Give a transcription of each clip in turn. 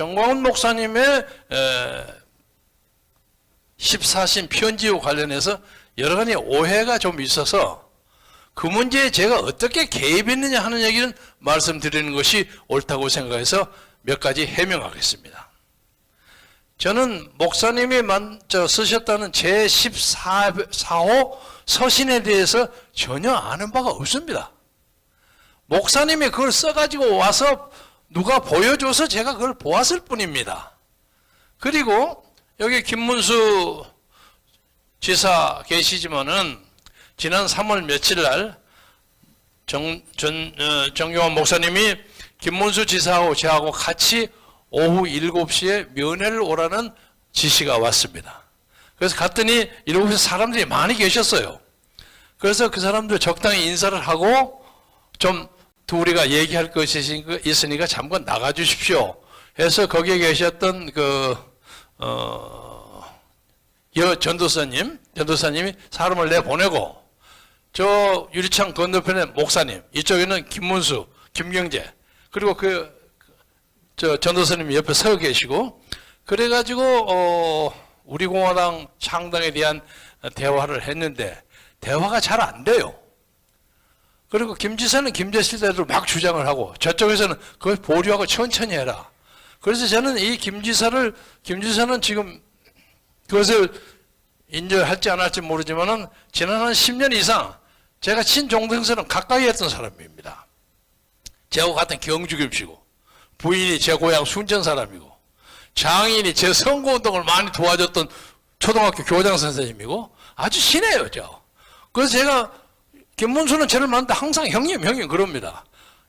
정광훈 목사님의 에, 14신 편지와 관련해서 여러 가지 오해가 좀 있어서 그 문제에 제가 어떻게 개입했느냐 하는 얘기는 말씀드리는 것이 옳다고 생각해서 몇 가지 해명하겠습니다. 저는 목사님이 쓰셨다는 제14호 서신에 대해서 전혀 아는 바가 없습니다. 목사님이 그걸 써가지고 와서 누가 보여줘서 제가 그걸 보았을 뿐입니다. 그리고 여기 김문수 지사 계시지만은 지난 3월 며칠 날 정, 전, 어, 정용환 목사님이 김문수 지사하고 저하고 같이 오후 7시에 면회를 오라는 지시가 왔습니다. 그래서 갔더니 7시 사람들이 많이 계셨어요. 그래서 그 사람들 적당히 인사를 하고 좀 둘이가 얘기할 것이 있으니까 잠깐 나가 주십시오. 해서 거기에 계셨던 그, 어, 여 전도사님, 전도사님이 사람을 내보내고 저 유리창 건너편에 목사님, 이쪽에는 김문수, 김경재, 그리고 그, 저 전도사님이 옆에 서 계시고, 그래가지고, 어, 우리 공화당 창당에 대한 대화를 했는데, 대화가 잘 안 돼요. 그리고 김 지사는 김제실대로 막 주장을 하고, 저쪽에서는 그걸 보류하고 천천히 해라. 그래서 저는 이 김 지사를, 김 지사는 지금 그것을 인정할지 안 할지 모르지만은 지난 한 10년 이상 제가 친종등선은 가까이 했던 사람입니다. 저하고 같은 경주교시고 부인이 제 고향 순천 사람이고 장인이 제 선거운동을 많이 도와줬던 초등학교 교장 선생님이고 아주 친해요 저. 그래서 제가 김문수는 저를 때 항상 형님 형님 그럽니다.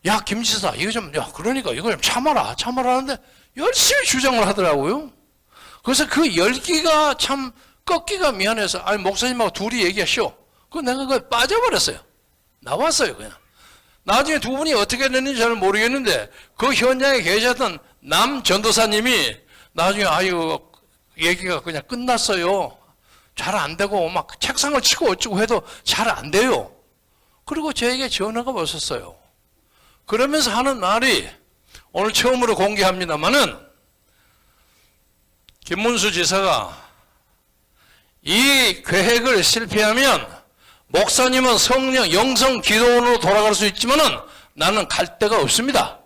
야 김지사 이거 좀 야 그러니까 이거 좀 참아라 참아라 하는데 열심히 주장을 하더라고요. 그래서 그 열기가 참 꺾기가 미안해서 아니 목사님하고 둘이 얘기하시오. 그 내가 그 빠져버렸어요. 나왔어요 그냥. 나중에 두 분이 어떻게 됐는지 잘 모르겠는데 그 현장에 계셨던 남 전도사님이 나중에 아유 얘기가 그냥 끝났어요. 잘 안 되고 막 책상을 치고 어쩌고 해도 잘 안 돼요. 그리고 저에게 전화가 왔었어요. 그러면서 하는 말이 오늘 처음으로 공개합니다만은 김문수 지사가 이 계획을 실패하면 목사님은 성령 영성 기도원으로 돌아갈 수 있지만은 나는 갈 데가 없습니다.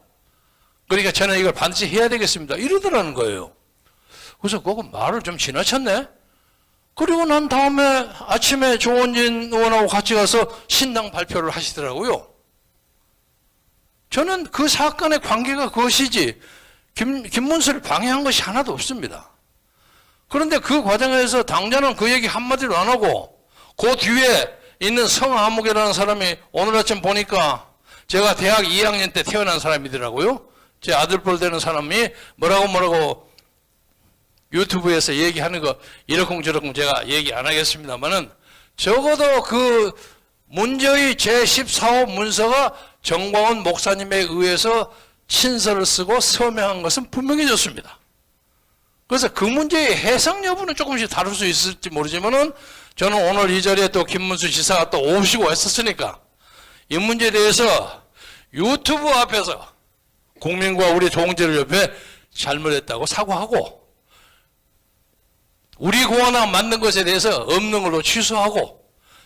그러니까 저는 이걸 반드시 해야 되겠습니다. 이러더라는 거예요. 그래서 그거 말을 좀 지나쳤네. 그리고 난 다음에 아침에 조원진 의원하고 같이 가서 신당 발표를 하시더라고요. 저는 그 사건의 관계가 그것이지 김, 김문수를 방해한 것이 하나도 없습니다. 그런데 그 과정에서 당자는 그 얘기 한마디로 안 하고 그 뒤에 있는 성아무개라는 사람이 오늘 아침 보니까 제가 대학 2학년 때 태어난 사람이더라고요. 제 아들 뻘 되는 사람이 뭐라고 뭐라고 유튜브에서 얘기하는 거 이러쿵저러쿵 제가 얘기 안 하겠습니다만은 적어도 그 문제의 제14호 문서가 정광훈 목사님에 의해서 친서를 쓰고 서명한 것은 분명해졌습니다. 그래서 그 문제의 해석 여부는 조금씩 다룰 수 있을지 모르지만은 저는 오늘 이 자리에 또 김문수 지사가 또 오시고 했었으니까 이 문제에 대해서 유튜브 앞에서 국민과 우리 종제를 옆에 잘못했다고 사과하고 우리 공화당 만든 것에 대해서 없는 걸로 취소하고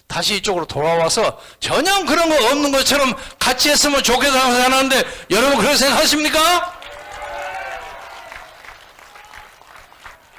다시 이쪽으로 돌아와서 전혀 그런 거 없는 것처럼 같이 했으면 좋겠다고 생각하는데 여러분 그렇게 생각하십니까?